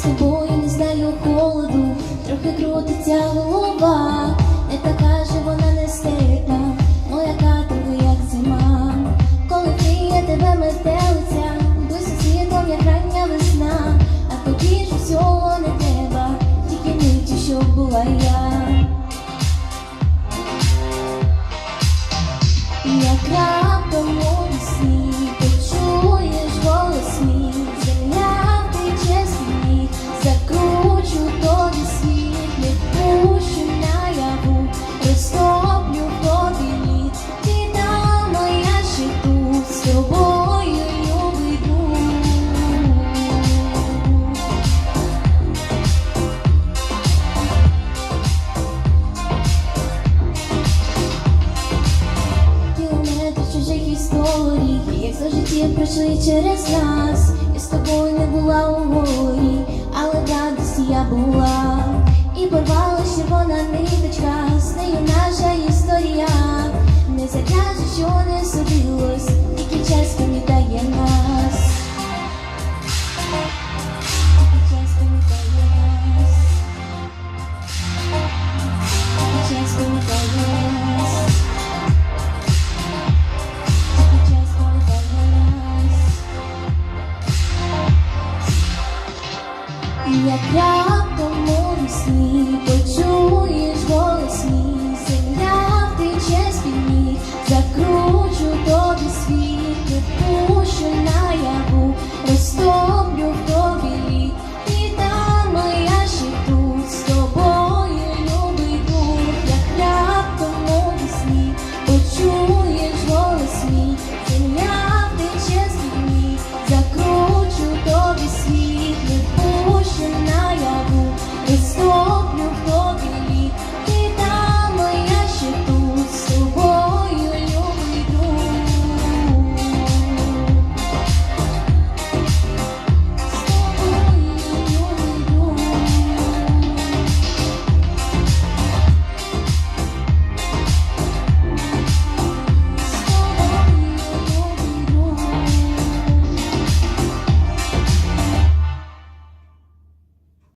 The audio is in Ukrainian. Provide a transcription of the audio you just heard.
з тобою не знаю холоду, трохи крутиться голова, не така ж вона не степна, моя катова, як зима. Коли вміє тебе метелиця, буду світом, як рання весна, а тоді ж всього не треба, тільки нічі, щоб була я. Як раптом у сні. Історій, як за життя пройшли через нас. Я з тобою не була у горі, але радості я була. І порвала червона ниточка, з нею наша історія. Не затяжу, що не судилось, тільки час пам'ятає Як раптом у почуєш голос мій, земля втече з під ніг, закручу тобі tonight.